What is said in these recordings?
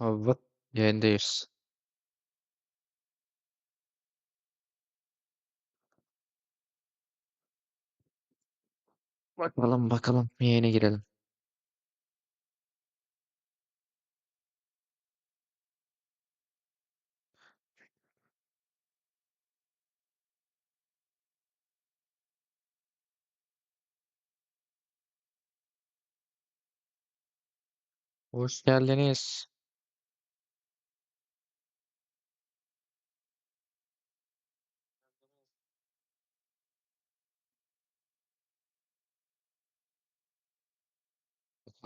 Evet. Yayındayız. Bakalım bakalım. Yayına girelim. Hoş geldiniz.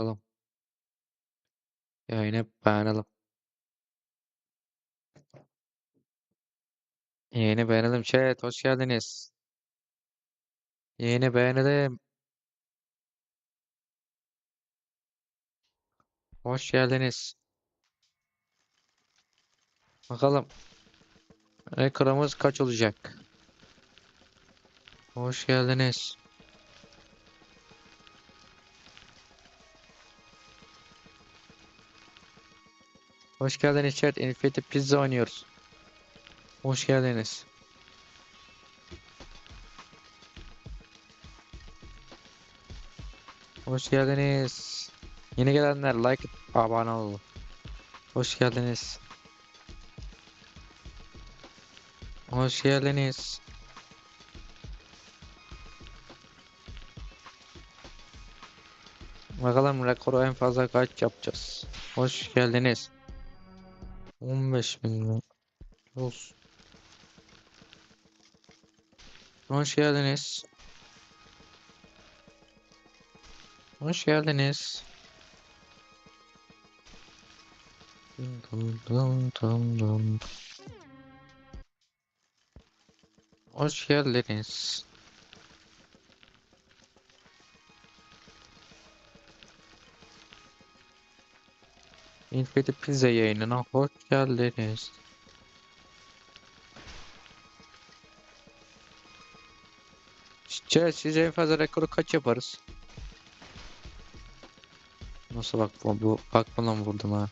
Bakalım. Yayını beğenelim. Yayını beğenelim. Chat hoş geldiniz. Yayını beğenelim. Hoş geldiniz. Bakalım. Ekranımız kaç olacak? Hoş geldiniz. Hoş geldiniz chat. Infinity Pizza oynuyoruz. Hoş geldiniz. Hoş geldiniz. Yeni gelenler like abone olun. Hoş geldiniz. Hoş geldiniz. Bakalım rekoru en fazla kaç yapacağız. Hoş geldiniz. 15 bin mi? Olsun. Hoş geldiniz. Hoş geldiniz. Dum dum dum dum. Hoş geldiniz. Infinity Pizza yayınına hoş geldiniz. Chat sizce en fazla rekoru kaç yaparız? Nasıl bak bu, bu bakmadan vurdum ha.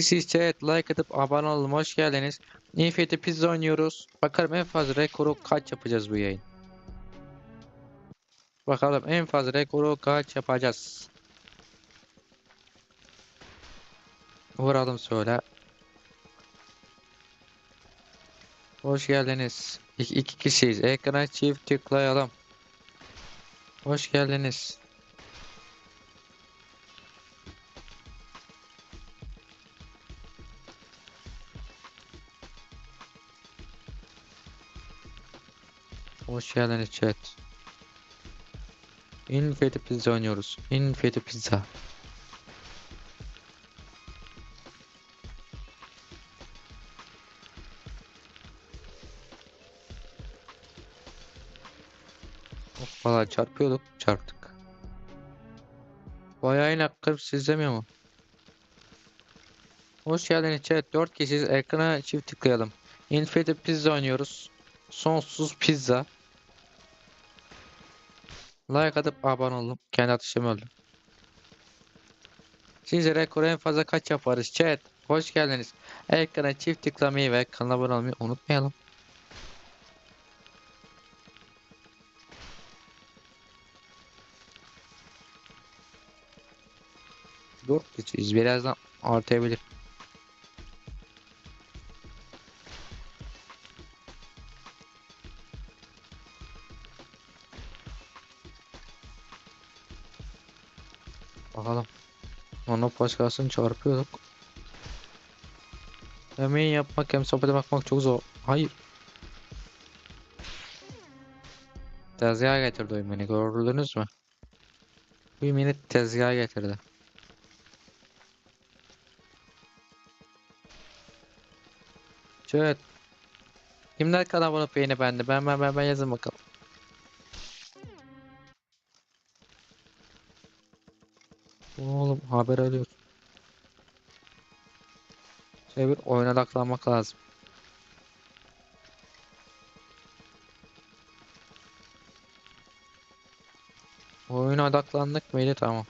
İkisi chat like atıp abone olun hoş geldiniz. Infinity Pizza oynuyoruz. Bakalım en fazla rekoru kaç yapacağız bu yayın. Bakalım en fazla rekoru kaç yapacağız. Vuralım söyle. Hoş geldiniz. İki, iki kişiyiz. Ekrana çift tıklayalım. Hoş geldiniz. Hoş geldiniz chat. Infinity Pizza oynuyoruz. Infinity Pizza. Valla çarpıyorduk, çarptık. Vay ayın hakkı siz demiyor mu? Hoş geldiniz chat. 4 kişiyiz. Ekrana çift tıklayalım. Infinity Pizza oynuyoruz. Sonsuz pizza. Like atıp abone olun. Kendi atışımı öldüm. Sizce rekoru en fazla kaç yaparız chat? Hoş geldiniz. Ekrana çift tıklamayı ve kanala abone olmayı unutmayalım. Dört kişiyiz. Birazdan artabilir. Başkasını çarpıyorduk. Yemeği yapmak hem sohbete bakmak çok zor. Hayır. Tezgaha getirdi oyun beni gördünüz mü? Bu beni tezgaha getirdi. Evet. Kimler kanal bunu beğeni bende? Ben ben ben ben yazın bakalım. Oğlum haber alıyor. Şöyle bir oyuna odaklanmak lazım. Oyuna odaklandık mıydı? Tamam.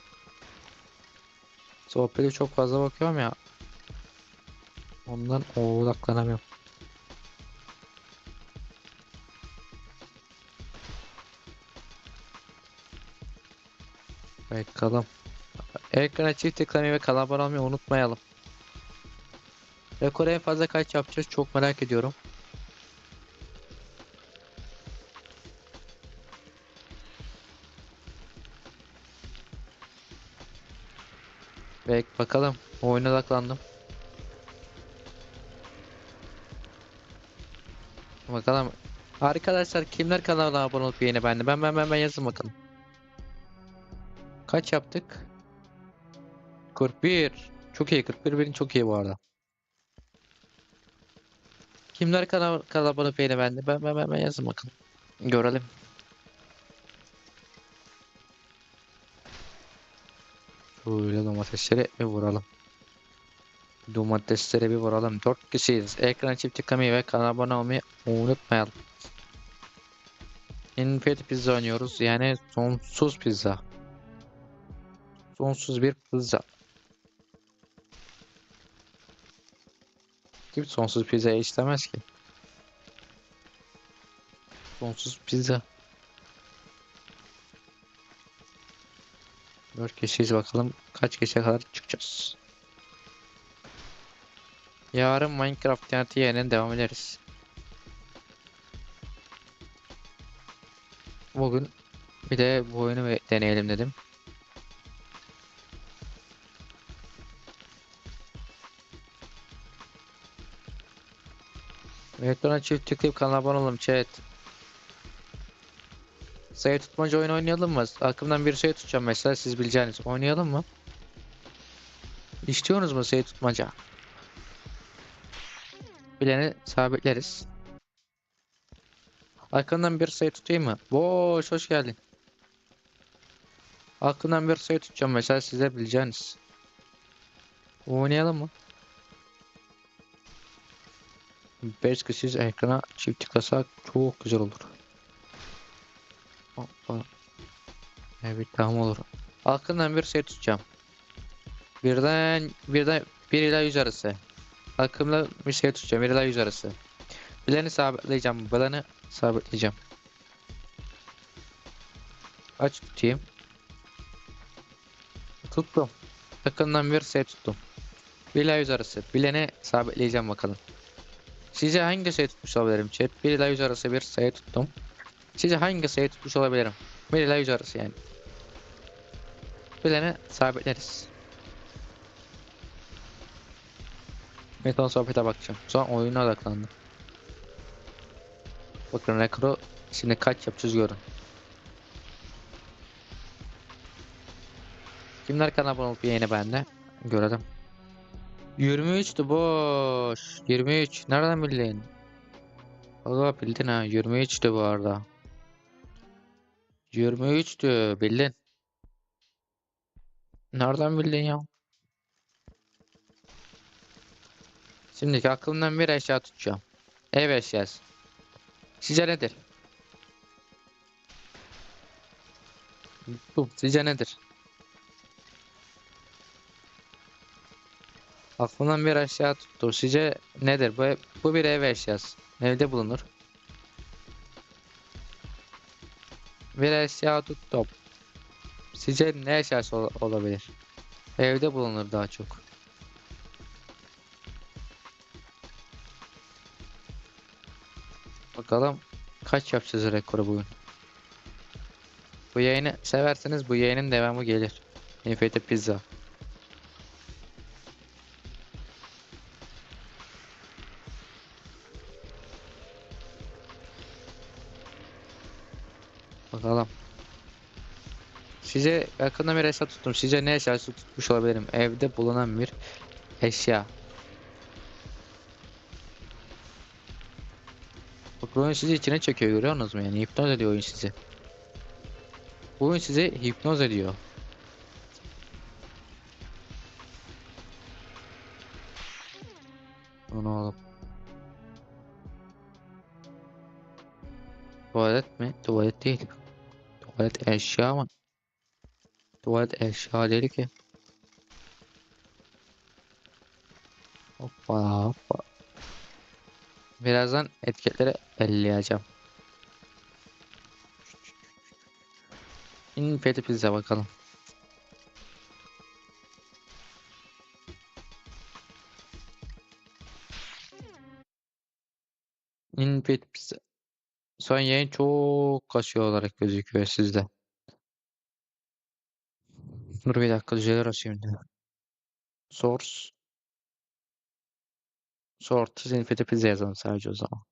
Sohbeti çok fazla bakıyorum ya. Ondan o odaklanamıyorum. Bakalım. Ekrana çift tıklamayı ve kanala abone olmayı unutmayalım. Rekoru en fazla kaç yapacağız çok merak ediyorum. Bek bakalım. Oyuna odaklandım. Bakalım. Arkadaşlar kimler kanalına abone olup yeni bende? Ben ben ben ben yazın bakalım. Kaç yaptık? 41. Çok iyi. 41 benim çok iyi bu arada. Kimler kanal olup yeni bende? Ben ben ben ben yazın bakalım. Görelim. Şöyle domatesleri bir vuralım. Domatesleri bir vuralım. 4 kişiyiz. Ekran çift tıklamayı ve kanala abone olmayı unutmayalım. Infinite pizza oynuyoruz. Yani sonsuz pizza. Sonsuz bir pizza. Kim sonsuz pizzayı istemez ki? Sonsuz pizza. 4 kişiyiz bakalım kaç kişiye kadar çıkacağız. Yarın Minecraft TNT yeniden devam ederiz. Bugün bir de bu oyunu deneyelim dedim. Ekrana çift tıklayıp kanala abone olalım chat. Sayı tutmaca oyun oynayalım mı? Aklımdan bir sayı tutacağım mesela siz bileceğiniz. Oynayalım mı? İstiyorsunuz mu sayı tutmaca? Bileni sabitleriz. Aklımdan bir sayı tutayım mı? Boş hoş geldin. Aklımdan bir sayı tutacağım mesela size bileceğiniz. Oynayalım mı? 5 kişiyiz ekrana çift tıklasak çok güzel olur. Hoppa. Evet tamam olur. Aklımdan bir sayı tutacağım. Birden birden 1 ile 100 arası. Aklımda bir şey tutacağım. 1 ile 100 arası. Bileni sabitleyeceğim. Bileni sabitleyeceğim. Kaç tutayım? Tuttum. Aklımdan bir sayı tuttum. 1 ile 100 arası. Bileni sabitleyeceğim bakalım. Sizce hangi sayı tutmuş olabilirim chat? 1 ile 100 arası bir sayı tuttum. Sizce hangi sayı tutmuş olabilirim? 1 ile 100 arası yani. Bileni sabitleriz. Meton sohbete bakacağım. Sonra oyuna odaklandım. Bakın rekoro şimdi kaç yapacağız görün. Kimler kanal abone olup yayını bende? Görelim. 23'tü boş. 23. Nereden bildin? Allah bildin ha. 23'tü bu arada. 23'tü bildin. Nereden bildin ya? Şimdiki aklımdan bir eşya tutacağım. Ev eşyası. Sizce nedir? Bu sizce nedir? Aklımdan bir eşya tuttu. Sizce nedir? Bu, bu bir ev eşyası. Evde bulunur. Bir eşya tuttum. Sizce ne eşyası ol- olabilir? Evde bulunur daha çok. Bakalım kaç yapacağız rekoru bugün. Bu yayını severseniz bu yayının devamı gelir. Nefete pizza. Size yakında bir eşya tuttum. Sizce ne eşyası tutmuş olabilirim? Evde bulunan bir eşya. Bak oyun sizi içine çekiyor görüyor musunuz mu yani hipnoz ediyor oyun sizi. Bu oyun sizi hipnoz ediyor. Onu oğlum. Tuvalet mi? Tuvalet değil. Tuvalet eşya mı? Tuvalet eşya değil ki. Hoppa hoppa. Birazdan etiketleri elleyeceğim. Infeti pizza bakalım. Infeti pizza. Son yayın çok kasıyor olarak gözüküyor sizde. Dur bir dakika düzelir şimdi. Source. Source Infeti pizza yazalım sadece o zaman.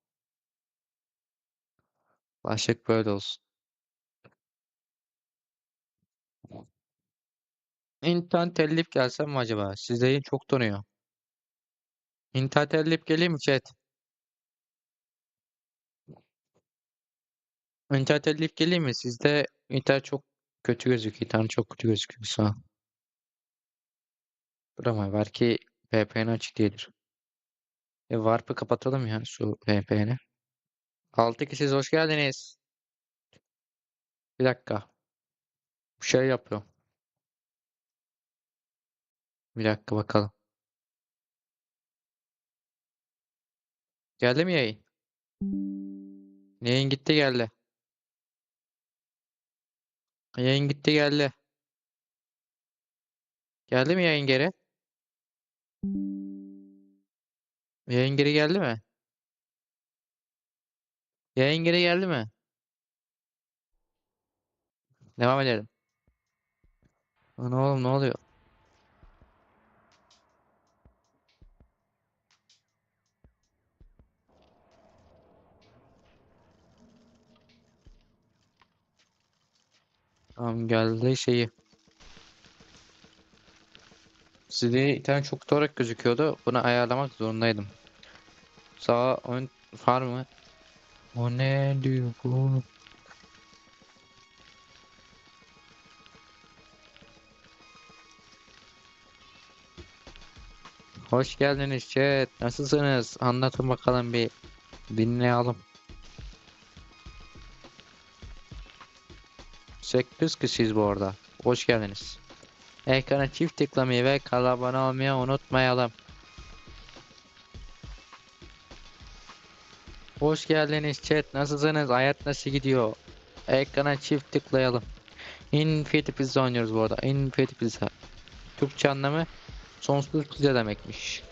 Başlık böyle olsun. İnternet tellif gelsem mi acaba? Sizde çok donuyor. İnternet tellif geleyim mi chat? İnternet tellif geleyim mi? Sizde internet çok kötü gözüküyor. İnternet çok kötü gözüküyor. Dur ama belki VPN açık değildir. E, Warp'ı kapatalım ya şu VPN'i. 6 kişiyiz hoş geldiniz. Bir dakika. Bir şey yapıyorum. Bir dakika bakalım. Geldi mi yayın? Yayın gitti geldi. Yayın gitti geldi. Geldi mi yayın geri? Yayın geri geldi mi? Yayın geri geldi mi? Devam edelim. Lan oğlum ne oluyor? Tamam geldi şeyi. Sizde internet çok doğru gözüküyordu. Bunu ayarlamak zorundaydım. Sağ ön far mı? O ne diyor bu? Hoş geldiniz chat. Nasılsınız? Anlatın bakalım bir dinleyelim. 8 kişiyiz bu arada. Hoş geldiniz. Ekrana çift tıklamayı ve kanala abone olmayı unutmayalım. Hoş geldiniz chat. Nasılsınız? Hayat nasıl gidiyor? Ekrana çift tıklayalım. Infinity Pizza oynuyoruz bu arada. Infinity Pizza. Türkçe anlamı sonsuz pizza demekmiş.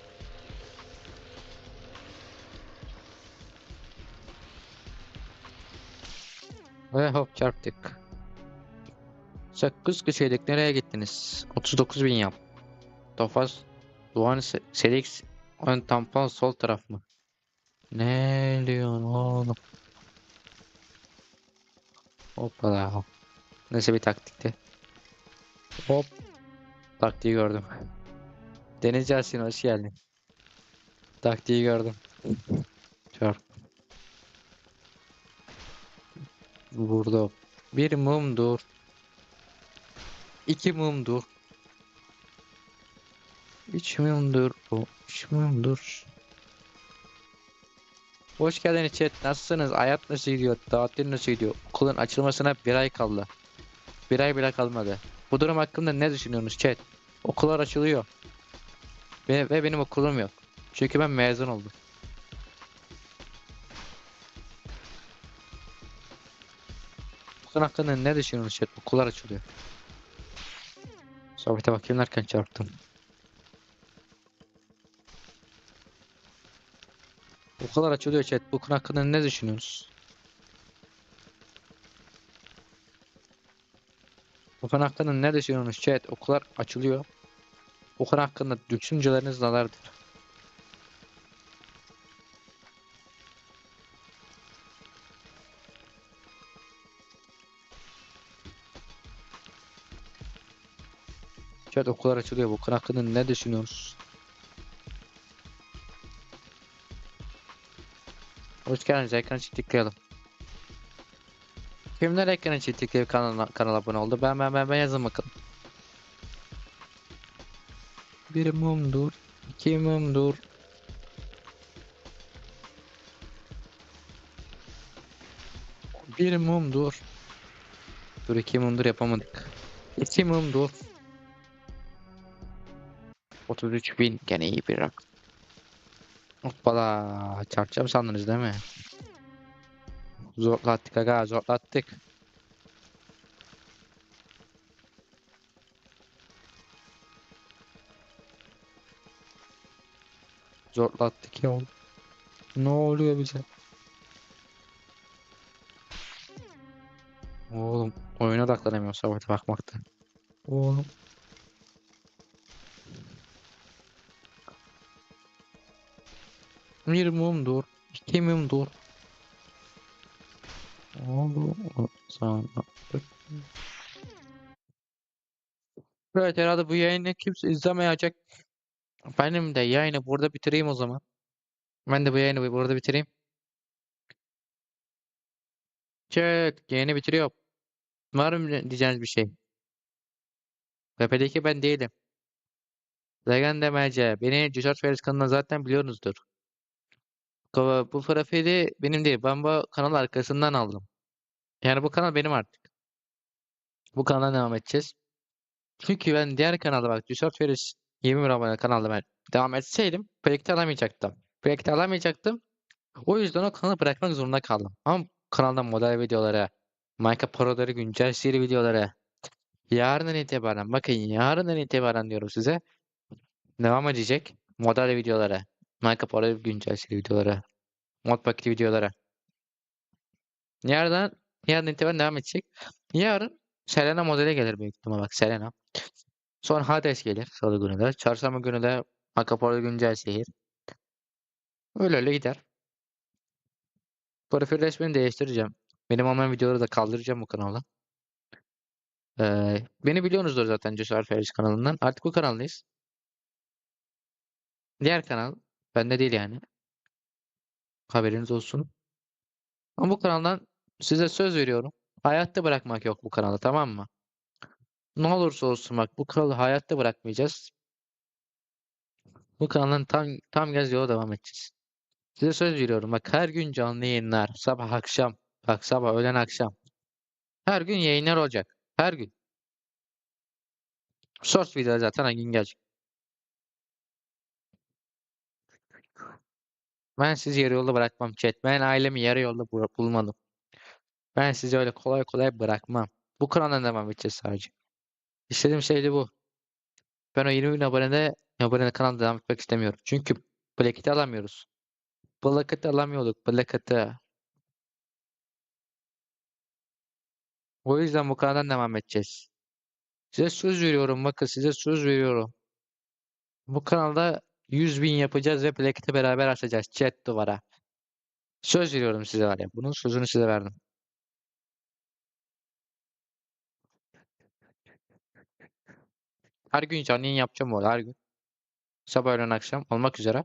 Ve hop çarptık. 8 kişiydik. Nereye gittiniz? 39 bin yap. Tofaz. Doğan Se- Selix. Ön tampon sol taraf mı? Ne diyorsun oğlum? Hoppala hop. Nasıl bir taktikti? Hop. Taktiği gördüm. Deniz Yasin hoş geldin. Taktiği gördüm. Çarp. Burada bir mumdur. İki mumdur. Üç mumdur. O üç mumdur. Hoş geldiniz chat. Nasılsınız? Hayat nasıl gidiyor? Tatil nasıl gidiyor? Okulun açılmasına bir ay kaldı. Bir ay bile kalmadı. Bu durum hakkında ne düşünüyorsunuz chat? Okullar açılıyor. Ve, ve benim okulum yok. Çünkü ben mezun oldum. Konu hakkında ne düşünüyorsunuz chat? Okullar açılıyor. Sohbete bakayım derken çarptım. Okullar açılıyor chat. Bu konu hakkında ne düşünüyorsunuz? Bu konu hakkında ne düşünüyorsunuz chat? Okullar açılıyor. Bu konu hakkında düşünceleriniz nelerdir? Tefek okullar açılıyor. Bu konu hakkında ne düşünüyoruz? Hoş geldiniz. Ekranı çiftlikleyelim. Kimler ekranı çiftlikleyip kanala, kanala abone oldu? Ben ben ben, ben yazın bakalım. Bir mumdur. iki mumdur. Bir mumdur. Dur iki mumdur yapamadık. İki mumdur. 33 bin gene iyi bir rakam. Hoppala çarpacağım sandınız değil mi? Zorlattık aga zorlattık. Zorlattık ya oğlum. Ne oluyor bize? Oğlum oyuna odaklanamıyorum sabahta bakmaktan. Oğlum. Bir mum dur. iki mum dur. Oğlum. Sana. Evet herhalde bu yayını kimse izlemeyecek. Benim de yayını burada bitireyim o zaman. Ben de bu yayını burada bitireyim. Chat yayını bitiriyorum. Var mı diyeceğiniz bir şey? Pepe'deki ben değilim. Legend MC. Beni Cesart Feris kanalından zaten biliyorsunuzdur. Ko- Bu profili benim değil. Ben bu kanal arkasından aldım. Yani bu kanal benim artık. Bu kanala devam edeceğiz. Çünkü ben diğer kanalda bak Cesart Feris 20 bin abone kanalda ben devam etseydim birlikte alamayacaktım. Birlikte alamayacaktım. O yüzden o kanalı bırakmak zorunda kaldım. Ama kanalda model videoları, Minecraft Pro'ları, güncel seri videoları, yarından itibaren, bakın yarından itibaren diyorum size, devam edecek model videoları, Minecraft Pro güncel seri videoları, mod paketi videoları. Yarından, yarından itibaren devam edecek. Yarın Selena modele gelir büyük ihtimal bak Selena. Sonra Hades gelir salı günü de. Çarşamba günü de Pro güncel şehir. Öyle öyle gider. Profil resmini değiştireceğim. Benim olmayan videoları da kaldıracağım bu kanala. Ee, beni biliyorsunuzdur zaten Cesur Feris kanalından. Artık bu kanaldayız. Diğer kanal bende değil yani. Haberiniz olsun. Ama bu kanaldan size söz veriyorum. Hayatta bırakmak yok bu kanalı tamam mı? Ne olursa olsun bak bu kanalı hayatta bırakmayacağız. Bu kanalın tam tam gaz yola devam edeceğiz. Size söz veriyorum bak her gün canlı yayınlar. Sabah akşam. Bak sabah öğlen akşam. Her gün yayınlar olacak. Her gün. Source video zaten her gün gelecek. Ben sizi yarı yolda bırakmam chat. Ben ailemi yarı yolda bul- bulmadım. Ben sizi öyle kolay kolay bırakmam. Bu kanaldan devam edeceğiz sadece. İstediğim şey de bu. Ben o 20 bin abonede abonede kanalda devam etmek istemiyorum. Çünkü plaketi alamıyoruz. Plaketi alamıyorduk. Plaketi. O yüzden bu kanaldan devam edeceğiz. Size söz veriyorum. Bakın size söz veriyorum. Bu kanalda 100 bin yapacağız ve plaketi beraber açacağız. Chat duvara. Söz veriyorum size var ya. Bunun sözünü size verdim. Her gün canlı yayın yapacağım bu her gün. Sabah öğlen akşam olmak üzere.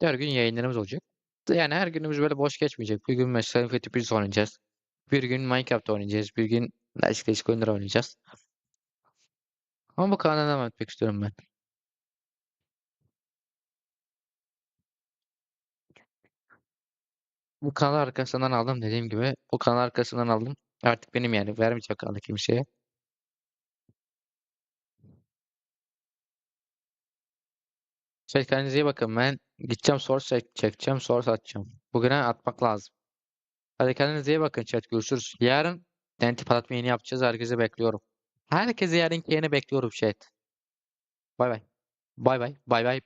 Her gün yayınlarımız olacak. Yani her günümüz böyle boş geçmeyecek. Bir gün mesela Fethi Pirz oynayacağız. Bir gün Minecraft oynayacağız. Bir gün değişik oyunlar oynayacağız. Ama bu kanalda devam etmek istiyorum ben. Bu kanal arkasından aldım dediğim gibi. Bu kanal arkasından aldım. Artık benim yani. Vermeyeceğim kanalı kimseye. Şey kendinize iyi bakın. Ben gideceğim source çek- çekeceğim. Source atacağım. Bugüne atmak lazım. Hadi kendinize iyi bakın chat. Görüşürüz. Yarın Denti patlatma yeni yapacağız. Herkese bekliyorum. Herkese yarınki yeni bekliyorum chat. Bay bay. Bay bay. Bay bay.